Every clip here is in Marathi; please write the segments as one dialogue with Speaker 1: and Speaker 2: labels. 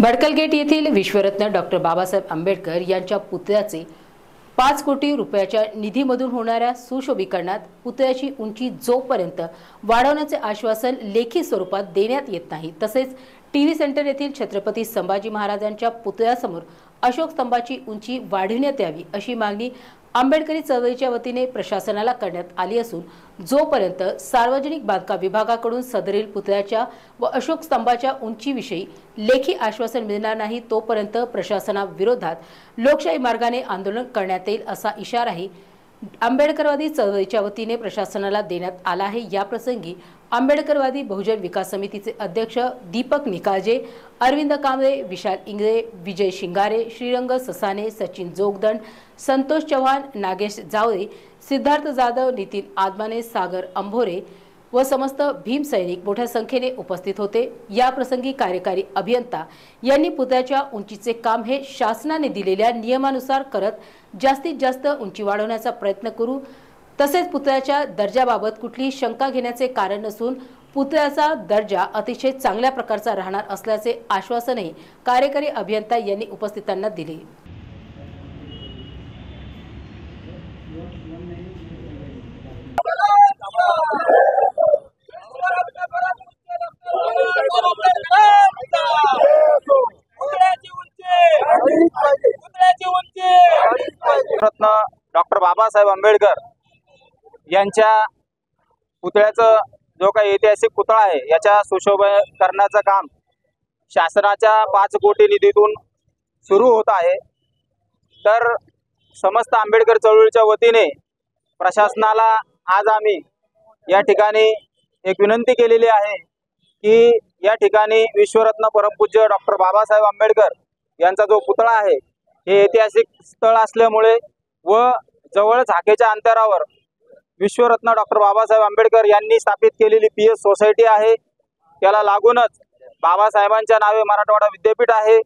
Speaker 1: भडकलगेट येथील विश्वरत्न डॉक्टर बाबासाहेब आंबेडकर यांच्या पुतळ्याचे पाच कोटी रुपयाच्या निधीमधून होणाऱ्या सुशोभीकरणात पुतळ्याची उंची जोपर्यंत वाढवण्याचे आश्वासन लेखी स्वरूपात देण्यात येत नाही तसेच टी व्ही सेंटर येथील छत्रपती संभाजी महाराजांच्या पुतळ्यासमोर अशोक स्तंभाची उंची वाढविण्यात यावी अशी मागणी आंबेडकरी चळवळीच्या वतीने प्रशासनाला करण्यात आली असून जोपर्यंत सार्वजनिक बांधकाम विभागाकडून सदरील पुतळ्याच्या व अशोक स्तंभाच्या उंचीविषयी लेखी आश्वासन मिळणार नाही तोपर्यंत प्रशासनाविरोधात लोकशाही मार्गाने आंदोलन करण्यात येईल असा इशाराही आंबेडकरवादी चळवळीच्या वतीने प्रशासनाला देण्यात आला आहे. या प्रसंगी आंबेडकरवादी बहुजन विकास समितीचे अध्यक्ष दीपक निकाळजे अरविंद कांबळे विशाल इंगळे विजय शिंगारे श्रीरंग ससाने सचिन जोगदंड संतोष चव्हाण नागेश जावळे सिद्धार्थ जाधव नितीन आदमाने सागर अंभोरे व समस्त भीमसैनिक मोठ्या संख्येने उपस्थित होते. याप्रसंगी कार्यकारी अभियंता यांनी पुतळ्याच्या उंचीचे काम हे शासनाने दिलेल्या नियमानुसार करत जास्तीत जास्त उंची वाढवण्याचा प्रयत्न करू. तसेच पुतळ्याच्या दर्जाबाबत कुठलीही शंका घेण्याचे कारण नसून पुतळ्याचा दर्जा अतिशय चांगल्या प्रकारचा राहणार असल्याचे आश्वासनही कार्यकारी अभियंता यांनी उपस्थितांना दिले
Speaker 2: पुतळ्याची उंची पुतळ्याची उंची
Speaker 3: रत्न बाबासाहेब आंबेडकर यांच्या पुतळ्याचं जो काही ऐतिहासिक पुतळा आहे याच्या सुशोभीकरणाचं काम शासनाच्या पाच कोटी निधीतून सुरू होत आहे. तर समस्त आंबेडकर चळवळीच्या वतीने प्रशासनाला आज आम्ही या ठिकाणी एक विनंती केलेली आहे की या ठिकाणी विश्वरत्न परमपूज्य डॉक्टर बाबासाहेब आंबेडकर यांचा जो पुतळा आहे हे ऐतिहासिक स्थळ असल्यामुळे व जवळच हाकेच्या अंतरावर विश्वरत्न डॉक्टर बाबासाहेब आंबेडकर यांनी स्थापित केलेली पी एस सोसायटी आहे. त्याला लागूनच बाबासाहेबांच्या नावे मराठवाडा विद्यापीठ आहे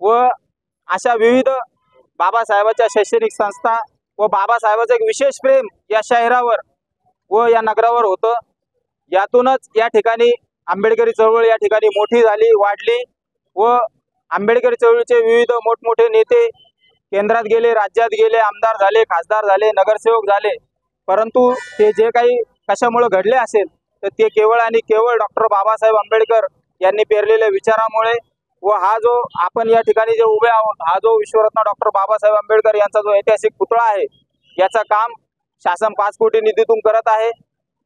Speaker 3: व अशा विविध बाबासाहेबाच्या शैक्षणिक संस्था व बाबासाहेबाचं एक विशेष प्रेम या शहरावर व या नगरावर होतं. यातूनच या ठिकाणी आंबेडकरी चळवळ या ठिकाणी मोठी झाली वाढली व आंबेडकरी चळवळीचे विविध मोठमोठे नेते केंद्रात गेले राज्यात गेले आमदार झाले खासदार झाले नगरसेवक झाले. परंतु ते जे काही कशामुळे घडले असेल तर ते केवळ आणि केवळ डॉक्टर बाबासाहेब आंबेडकर यांनी पेरलेल्या विचारामुळे व हा जो आपण या ठिकाणी जे उभे आहोत हा जो विश्वरत्न डॉक्टर बाबासाहेब आंबेडकर यांचा जो ऐतिहासिक पुतळा आहे याचं काम शासन पाच कोटी निधीतून करत आहे.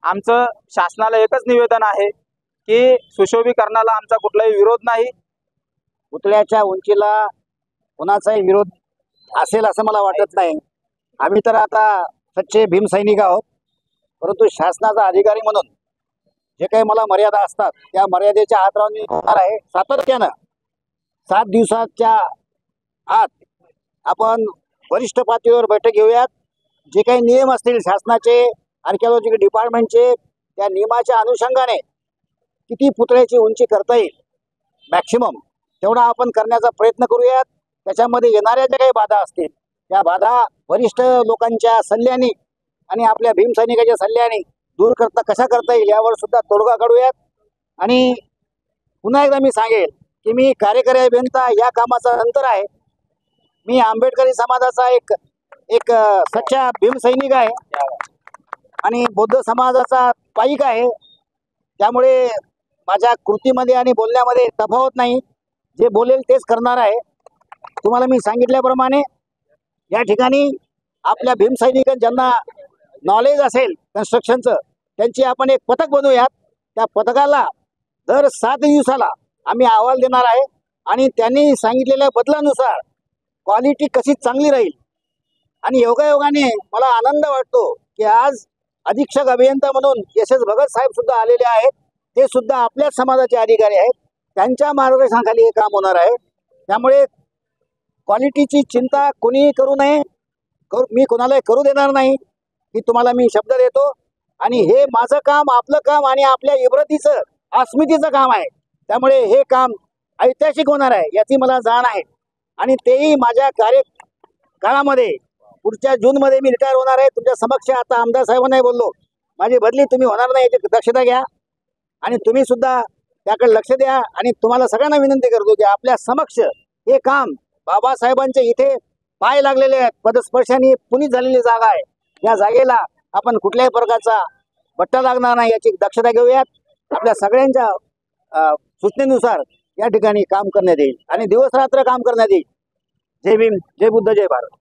Speaker 3: आमचं शासनाला एकच निवेदन आहे की सुशोभीकरणाला आमचा कुठलाही विरोध नाही.
Speaker 4: पुतळ्याच्या उंचीला कुणाचाही विरोध असेल असं मला वाटत नाही. आम्ही तर आता सच्चे भीमसैनिक आहोत. परंतु शासनाचा अधिकारी म्हणून जे काही मला मर्यादा असतात त्या मर्यादेच्या आत राहून मी होणार आहे सातत्यानं. सात दिवसाच्या आत आपण वरिष्ठ पातळीवर बैठक घेऊयात. जे काही नियम असतील शासनाचे आर्किओलॉजिकल डिपार्टमेंटचे त्या नियमाच्या अनुषंगाने किती पुतळ्याची उंची करता येईल? मॅक्सिमम तेवढा आपण करण्याचा प्रयत्न करूयात. त्याच्यामध्ये येणाऱ्या ज्या काही बाधा असतील त्या बाधा वरिष्ठ लोकांच्या सल्ल्याने आणि आपल्या भीमसैनिकाच्या सल्ल्याने दूर करता कशा करता येईल यावर सुद्धा तोडगा काढूयात. आणि पुन्हा एकदा मी सांगेल की मी कार्यकारी अभियंता या कामाचा नंतर आहे. मी आंबेडकरी समाजाचा एक एक सच्चा भीमसैनिक आहे. आणि बौद्ध समाजाचा पाईक आहे. त्यामुळे माझ्या कृतीमध्ये आणि बोलण्यामध्ये तफावत नाही. जे बोलेल तेच करणार आहे. तुम्हाला मी सांगितल्याप्रमाणे या ठिकाणी आपल्या भीमसैनिक ज्यांना नॉलेज असेल कन्स्ट्रक्शनचं त्यांची आपण एक पथक बनवूयात. त्या पथकाला दर सात दिवसाला आम्ही अहवाल देणार आहे आणि त्यांनी सांगितलेल्या बदलानुसार क्वालिटी कशी चांगली राहील. आणि योगायोगाने मला आनंद वाटतो की आज अधीक्षक अभियंता म्हणून एस एस भगत साहेब सुद्धा आलेले आहेत. ते सुद्धा आपल्याच समाजाचे अधिकारी आहेत. त्यांच्या मार्गदर्शनाखाली हे काम होणार आहे. त्यामुळे क्वालिटीची चिंता कोणीही करू नये. करू मी कोणालाही करू देणार नाही. की तुम्हाला मी शब्द देतो. आणि हे माझं काम आपलं काम आणि आपल्या इब्रतीचं अस्मितीचं काम आहे. त्यामुळे हे काम ऐतिहासिक होणार आहे याची मला जाण आहे. आणि तेही माझ्या कार्य काळामध्ये पुढच्या जूनमध्ये मी रिटायर होणार आहे. तुमच्या समक्ष आता आमदार साहेबांनाही बोललो माझी बदली तुम्ही होणार नाही याची दक्षता घ्या. आणि तुम्ही सुद्धा त्याकडे लक्ष द्या. आणि तुम्हाला सगळ्यांना विनंती करतो की आपल्या समक्ष हे काम बाबासाहेबांच्या इथे पाय लागलेले आहेत. पदस्पर्शाने पुनीत झालेली जागा आहे. या जागेला आपण कुठल्याही प्रकारचा बट्टा लागणार नाही याची दक्षता घेऊयात. आपल्या सगळ्यांच्या सूचनेनुसार या ठिकाणी काम करण्यात येईल. आणि दिवस रात्र काम करण्यात येईल. जय भीम जय बुद्ध जय भारत.